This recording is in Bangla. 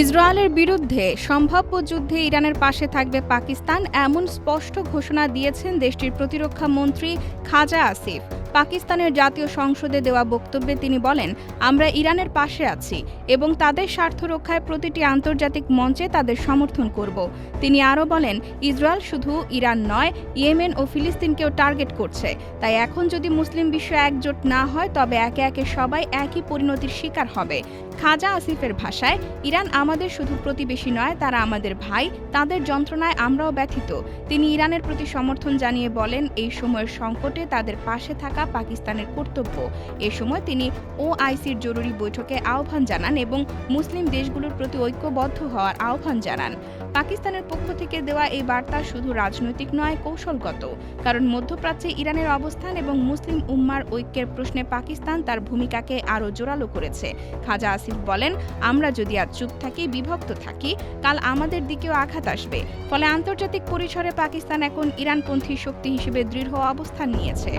ইসরায়েলের বিরুদ্ধে সম্ভাব্য যুদ্ধে ইরানের পাশে থাকবে পাকিস্তান, এমন স্পষ্ট ঘোষণা দিয়েছেন দেশটির প্রতিরক্ষা মন্ত্রী খাজা আসিফ। পাকিস্তানের জাতীয় সংসদে দেওয়া বক্তব্যে তিনি বলেন, আমরা ইরানের পাশে আছি এবং তাদের স্বার্থ রক্ষায় প্রতিটি আন্তর্জাতিক মঞ্চে তাদের সমর্থন করব। তিনি আরও বলেন, ইসরায়েল শুধু ইরান নয়, ইয়েমেন ও ফিলিস্তিনকেও টার্গেট করছে। তাই এখন যদি মুসলিম বিশ্ব একজোট না হয়, তবে একে একে সবাই একই পরিণতির শিকার হবে। খাজা আসিফের ভাষায়, ইরান আমাদের শুধু প্রতিবেশী নয়, তারা আমাদের ভাই, তাদের যন্ত্রণায় আমরাও ব্যথিত। তিনি ইরানের প্রতি সমর্থন জানিয়ে বলেন, এই সময়ের সংকটে তাদের পাশে থাকা পাকিস্তানের কর্তব্য। এ সময় তিনি ওআইসির জরুরি বৈঠকে আহ্বান জানান এবং মুসলিম দেশগুলোর প্রতি ঐক্যবদ্ধ হওয়ার আহ্বান জানান। পাকিস্তানের পক্ষ থেকে দেওয়া এই বার্তা শুধু রাজনৈতিক নয়, কৌশলগত। কারণ মধ্যপ্রাচ্যে ইরানের অবস্থান এবং মুসলিম উম্মার ঐক্যের প্রশ্নে পাকিস্তান তার ভূমিকাকে আরও জোরালো করেছে। খাজা আসিফ বলেন, আমরা যদি আজ চুপ থাকি, বিভক্ত থাকি, কাল আমাদের দিকেও আঘাত আসবে। ফলে আন্তর্জাতিক পরিসরে পাকিস্তান এখন ইরানপন্থী শক্তি হিসেবে দৃঢ় অবস্থান নিয়েছে।